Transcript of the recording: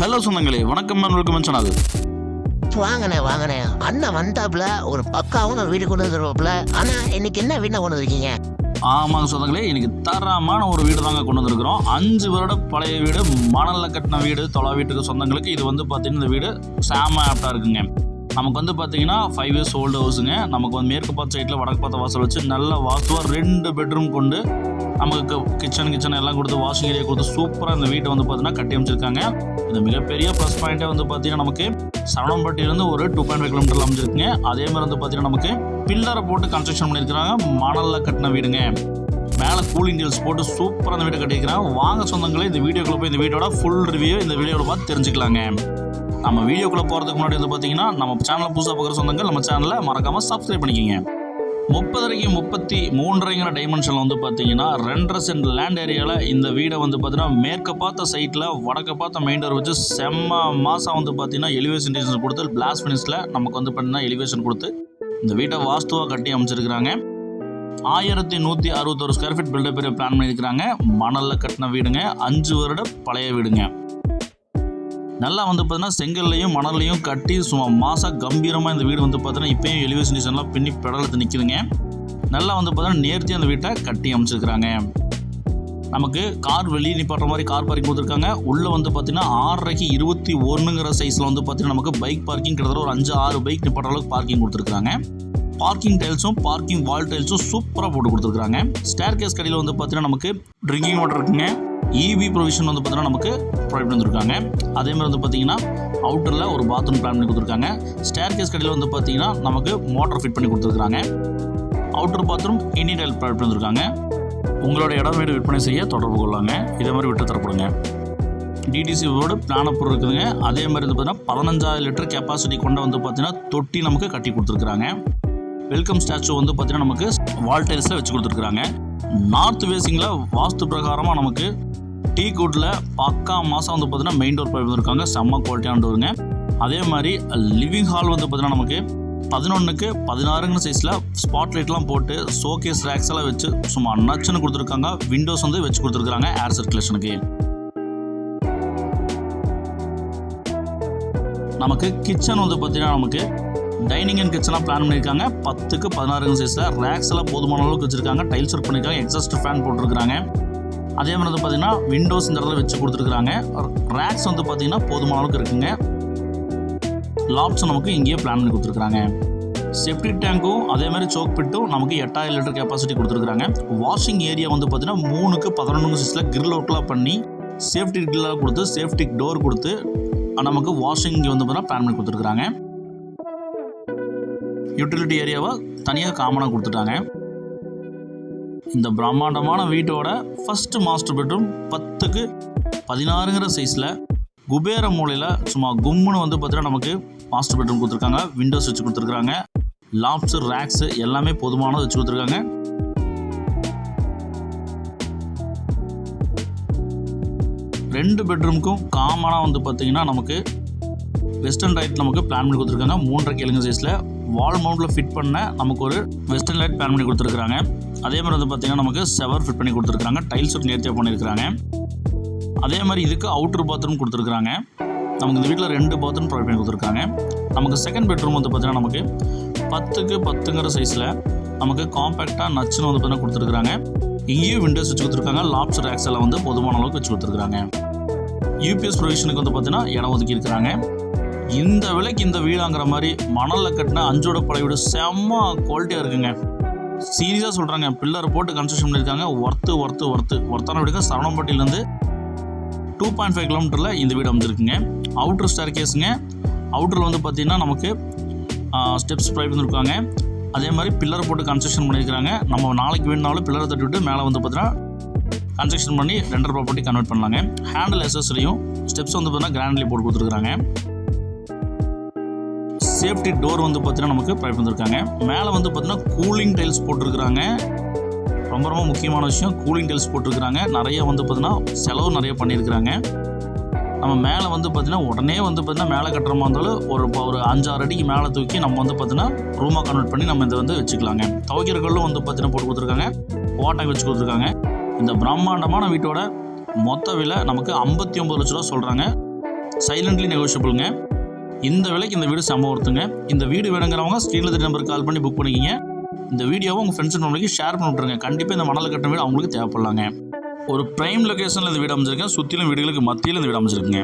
Hello சொந்தங்களே. வணக்கம் welcome channel வாங்கண்ணே வாங்கண்ணே. அண்ணன் வந்தாப்புல ஒரு பக்காவும் வீடு கொண்டு வந்துருவாப்புல. ஆனா இன்னைக்கு என்ன வீட்டை கொண்டு வந்திருக்கீங்க? ஆமாங்க சொந்தங்களே இன்னைக்கு தரமான ஒரு வீடு தாங்க கொண்டு வந்திருக்கிறோம். அஞ்சு வருட பழைய வீடு மணலில் கட்டின வீடு தொலை வீட்டுக்கு சொந்தங்களுக்கு. இது வந்து பார்த்தீங்கன்னா இந்த வீடு சாம ஆப்டாக இருக்குங்க. நமக்கு வந்து பார்த்தீங்கன்னா ஃபைவ் இயர்ஸ் ஓல்டு ஹவுஸுங்க நமக்கு வந்து மேற்கு பார்த்த சைட்டில் வடக்கு பார்த்த வாசல் வச்சு நல்ல வாசுவாக ரெண்டு பெட்ரூம் கொண்டு நமக்கு கிச்சன் கிச்சன் எல்லாம் கொடுத்து வாஷிங் ஏரியா கொடுத்து சூப்பராக இந்த வீட்டை வந்து பார்த்தீங்கன்னா கட்டி அமைச்சிருக்காங்க. இது மிகப்பெரிய ப்ளஸ் பாயிண்ட்டே வந்து பார்த்தீங்கன்னா நமக்கு சரவணம்பட்டியிலேருந்து ஒரு டூ பாயிண்ட் ஃபைவ் கிலோமீட்டர் அமைஞ்சிருக்குங்க. அதே மாதிரி வந்து பார்த்தீங்கன்னா நமக்கு பில்லரை போட்டு கன்ஸ்ட்ரக்ஷன் பண்ணியிருக்கிறாங்க. மணலில் கட்டின வீடுங்க. மேலே கூலிங் டீல்ஸ் போட்டு சூப்பராக அந்த வீட்டை கட்டியிருக்கிறாங்க. வாங்க சொந்தங்களே இந்த வீடியோக்குள்ள போய் இந்த வீட்டோட ஃபுல் ரிவ்யூ இந்த வீடியோவில் பார்த்து தெரிஞ்சுக்கலாங்க. நம்ம வீடியோக்குள்ளே போகிறதுக்கு முன்னாடி வந்து பார்த்தீங்கன்னா நம்ம சேனலை புதுசாக பார்க்குற சொந்தங்கள் நம்ம சேனலை மறக்காமல் சப்ஸ்கிரைப் பண்ணிக்கோங்க. முப்பதரைக்கு முப்பத்தி மூன்றரைங்கிற டைமென்ஷனில் வந்து பார்த்தீங்கன்னா ரெண்டரை சென்ட் லேண்ட் ஏரியாவில் இந்த வீடை வந்து பார்த்தீங்கன்னா மேற்க பார்த்த சைட்டில் வடக்க பார்த்த மெயின்டர் வச்சு செம்ம மாதம் வந்து பார்த்தீங்கன்னா எலிவேஷன் டீசன் கொடுத்து பிளாஸ் ஃபினிஷில் நமக்கு வந்து பார்த்தீங்கன்னா எலிவேஷன் கொடுத்து இந்த வீட்டை வாஸ்துவாக கட்டி அமைச்சிருக்கிறாங்க. ஆயிரத்தி நூற்றி அறுபத்தொரு square feet built up plan பண்ணியிருக்கிறாங்க. மணலில் கட்டின வீடுங்க. அஞ்சு வருட பழைய வீடுங்க. நல்லா வந்து பார்த்தீங்கன்னா செங்கல்லையும் மணல்லையும் கட்டி சும்மா மாசாக கம்பீரமாக இந்த வீடு வந்து பார்த்தீங்கன்னா இப்பயும் எலிவேஷன் டிசைன்லாம் பின்னி பெடலத்து நிற்குதுங்க நல்லா வந்து பார்த்தீங்கன்னா நேர்த்தி அந்த வீட்டை கட்டி அமைச்சிருக்கிறாங்க. நமக்கு கார் வெளியே நிப்பாட்டுற மாதிரி கார் பார்க்கிங் கொடுத்துருக்காங்க. உள்ளே வந்து பார்த்தீங்கன்னா ஆறரைக்கு இருபத்தி ஒன்றுங்கிற சைஸில் வந்து பார்த்தீங்கன்னா நமக்கு பைக் பார்க்கிங் கிட்டத்தட்ட ஒரு அஞ்சு ஆறு பைக் நிப்பாட்டுற அளவுக்கு பார்க்கிங் கொடுத்துருக்காங்க பார்க்கிங் டைல்ஸும் பார்க்கிங் வால் டைல்ஸும் சூப்பராக போட்டு கொடுத்துருக்காங்க ஸ்டேர் கேஸ் கடையில் வந்து பார்த்தீங்கன்னா நமக்கு ட்ரிங்கிங் வாட்டர் இருக்குங்க. இவி ப்ரொவிஷன் வந்து பார்த்தீங்கன்னா நமக்கு ப்ரொவைட் பண்ணிருக்காங்க. அதே மாதிரி வந்து பார்த்தீங்கன்னா அவுட்டரில் ஒரு பாத்ரூம் பிளான் பண்ணி கொடுத்துருக்காங்க. ஸ்டேர் கேஸ் கடையில் வந்து பார்த்தீங்கன்னா நமக்கு மோட்டர் ஃபிட் பண்ணி கொடுத்துருக்காங்க. அவுட்டர் பாத்ரூம் இன்டீரியல் ப்ரொவைட் பண்ணிருக்காங்க. உங்களோட இடம் வீடு விற்பனை செய்ய தொடர்பு கொள்ளாங்க. இதே மாதிரி விட்டு தரப்படுங்க. டிடிசி ரோடு பிளான் அப்ரூவ் இருக்குதுங்க. அதே மாதிரி வந்து பார்த்தீங்கன்னா பதினஞ்சாயிரம் லிட்டர் கெப்பாசிட்டி கொண்ட வந்து பார்த்தீங்கன்னா தொட்டி நமக்கு கட்டி கொடுத்துருக்குறாங்க. வெல்கம் ஸ்டாச்சு வந்து பார்த்தீங்கன்னா நமக்கு வால் டைல்ஸில் வச்சு கொடுத்துருக்குறாங்க. நார்த் வேசிங்கில் வாஸ்து பிரகாரமாக நமக்கு டீ குட்டில் பக்கா மாதம் வந்து பார்த்தீங்கன்னா மெயின் டோர் பைப் இருக்காங்க செம்ம குவாலிட்டியான டோருங்க அதே மாதிரி லிவிங் ஹால் வந்து பார்த்தீங்கன்னா நமக்கு பதினொன்றுக்கு பதினாறுங்கிற சைஸில் ஸ்பாட் லைட்லாம் போட்டு ஷோகேஸ் ரேக்ஸ் எல்லாம் வச்சு சும்மா நச்சுன்னு கொடுத்துருக்காங்க. விண்டோஸ் வந்து வச்சு கொடுத்துருக்காங்க ஏர் சர்க்குலேஷனுக்கு நமக்கு கிச்சன் வந்து பார்த்தீங்கன்னா நமக்கு டைனிங் அண்ட் கிச்சனாக பிளான் பண்ணியிருக்காங்க. பத்துக்கு பதினாறுங்க சைஸில் ரேக்ஸ் எல்லாம் போதுமான அளவுக்கு வச்சுருக்காங்க. டைல்ஸ் ஒர்க் பண்ணியிருக்காங்க. எக்ஸாஸ்ட் ஃபேன் போட்டிருக்காங்க அதே மாதிரி வந்து பார்த்திங்கன்னா விண்டோஸ் இந்த இடத்துல வச்சு கொடுத்துருக்குறாங்க. ரேக்ஸ் வந்து பார்த்தீங்கன்னா போதுமான அளவுக்கு இருக்குங்க. லாப்ஸ் நமக்கு இங்கேயே பிளான் பண்ணி கொடுத்துருக்குறாங்க. செப்டி டேங்க்கும் அதே மாதிரி சோக் பிட்டும் நமக்கு எட்டாயிரம் லிட்டர் கெப்பாசிட்டி கொடுத்துருக்காங்க வாஷிங் ஏரியா வந்து பார்த்தீங்கன்னா மூணுக்கு பதினொன்று சிக்ஸில் கிரில் ஒர்க்லாம் பண்ணி சேஃப்டி கிரில்லாம் கொடுத்து சேஃப்டி டோர் கொடுத்து நமக்கு வாஷிங் இங்கே வந்து பார்த்தீங்கன்னா பிளான் பண்ணி கொடுத்துருக்குறாங்க. யூட்டிலிட்டி ஏரியாவை தனியாக காமனாக கொடுத்துட்டாங்க. இந்த பிரம்மாண்டமான வீட்டோட ஃபர்ஸ்ட் மாஸ்டர் பெட்ரூம் பத்துக்கு பதினாறுங்கிற சைஸில் குபேர மூலையில் சும்மா கும்முன்னு வந்து பார்த்தீங்கன்னா நமக்கு மாஸ்டர் பெட்ரூம் கொடுத்துருக்காங்க. விண்டோஸ் வச்சு கொடுத்துருக்காங்க. லாப்ஸு ரேக்ஸு எல்லாமே போதுமானது வச்சு கொடுத்துருக்காங்க. ரெண்டு பெட்ரூமுக்கும் காமனாக வந்து பார்த்தீங்கன்னா நமக்கு வெஸ்டர்ன் லைட் நமக்கு பிளான் பண்ணி கொடுத்துருக்காங்க. மூன்றரை கிழங்கு சைஸில் வால் மவுண்டில் ஃபிட் பண்ண நமக்கு ஒரு வெஸ்டர்ன் லைட் பிளான் பண்ணி கொடுத்துருக்காங்க அதே மாதிரி வந்து பார்த்தீங்கன்னா நமக்கு செவர் ஃபிட் பண்ணி கொடுத்துருக்காங்க டைல்ஸ் ஒர்க் நேர்த்தியாக பண்ணியிருக்காங்க அதே மாதிரி இதுக்கு அவுட்டர் பாத்ரூம் கொடுத்துருக்காங்க நமக்கு இந்த வீட்டில் ரெண்டு பாத்ரூம் ப்ரொவைட் பண்ணி கொடுத்துருக்காங்க. நமக்கு செகண்ட் பெட்ரூம் வந்து பார்த்தீங்கன்னா நமக்கு பத்துக்கு பத்துங்கிற சைஸில் நமக்கு காம்பேக்டாக நச்சுன்னு வந்து பார்த்தீங்கன்னா கொடுத்துருக்காங்க இங்கேயும் விண்டோஸ் வச்சு கொடுத்துருக்காங்க. லாப்ஸ் ரேக்ஸ் எல்லாம் வந்து போதுமான அளவுக்கு வச்சு கொடுத்துருக்காங்க யூபிஎஸ் ப்ரொவிஷனுக்கு வந்து பார்த்தீங்கன்னா இடம் ஒதுக்கி இருக்கிறாங்க இந்த விலைக்கு இந்த வீடாங்கிற மாதிரி மணலில் கட்டின அஞ்சோட பழைய வீடு செம்ம குவாலிட்டியாக இருக்குங்க. சீரியஸாக சொல்கிறாங்க பில்லர் போட்டு கன்ஸ்ட்ரக்ஷன் பண்ணியிருக்காங்க. ஒர்த்து ஒர்த்து ஒர்த்து ஒர்த்தான வீடுங்க சரவணம்பட்டியிலேருந்து டூ பாயிண்ட் ஃபைவ் கிலோமீட்டரில் இந்த வீடு அமைஞ்சிருக்குங்க. அவுட்ரு ஸ்டேர் கேஸுங்க அவுட்டரில் வந்து பார்த்திங்கன்னா நமக்கு ஸ்டெப்ஸ் ப்ரைவ் பண்ணியிருக்காங்க அதே மாதிரி பில்லர் போட்டு கன்ஸ்ட்ரக்ஷன் பண்ணியிருக்காங்க நம்ம நாளைக்கு வேணுனாலும் பில்லரை தட்டி விட்டு மேலே வந்து பார்த்தீங்கன்னா கன்ஸ்ட்ரக்ஷன் பண்ணி ரெண்டர் ப்ராப்பர்ட்டி கன்வெர்ட் பண்ணலாங்க. ஹேண்டில் எஸ்எஸ்லையும் ஸ்டெப்ஸ் வந்து பார்த்தீங்கன்னா கிராண்ட்லி போட்டு கொடுத்துருக்காங்க சேஃப்டி டோர் வந்து பார்த்தீங்கன்னா நமக்கு ப்ரொவைட் பண்ணிருக்காங்க மேலே வந்து பார்த்தீங்கன்னா கூலிங் டைல்ஸ் போட்டிருக்கிறாங்க. ரொம்ப ரொம்ப முக்கியமான விஷயம் கூலிங் டைல்ஸ் போட்டிருக்கிறாங்க. நிறைய வந்து பார்த்தீங்கன்னா செலவு நிறைய பண்ணியிருக்கிறாங்க. நம்ம மேலே வந்து பார்த்தீங்கன்னா உடனே வந்து பார்த்தீங்கன்னா மேலே கட்டுற மாதிரி இருந்தாலும் ஒரு இப்போ ஒரு அஞ்சாறு அடிக்கு மேலே தூக்கி நம்ம வந்து பார்த்தீங்கன்னா ரூமாக கன்வெர்ட் பண்ணி நம்ம இதை வந்து வச்சுக்கலாங்க. துவைக்கிறகளும் வந்து பார்த்தீங்கன்னா போட்டு கொடுத்துருக்காங்க. வாட்டாங்க வச்சு கொடுத்துருக்காங்க. இந்த பிரம்மாண்டமான வீட்டோட மொத்த விலை நமக்கு ஐம்பத்தி ஒம்பது லட்ச ரூபா சொல்கிறாங்க சைலண்ட்லி நெகோஷியபிளுங்க இந்த விலைக்கு இந்த வீடு செம்ம ஒருத்துங்க இந்த வீடு வேணுங்கிறவங்க ஸ்க்ரீனில் திரு நம்பருக்கு கால் பண்ணி புக் பண்ணிக்கிங்க. இந்த வீடியோவை உங்கள் ஃப்ரெண்ட்ஸ் ஃபேமிலிக்கு ஷேர் பண்ணி விட்ருங்க கண்டிப்பாக இந்த மணல் கட்டின வீடு அவங்களுக்கு தேவைப்படலாங்க. ஒரு ப்ரைம் லொகேஷனில் இந்த வீடு அமைச்சிருக்கேன் சுற்றிலும் வீடுகளுக்கு மத்தியில் இந்த வீடு அமைச்சிருக்குங்க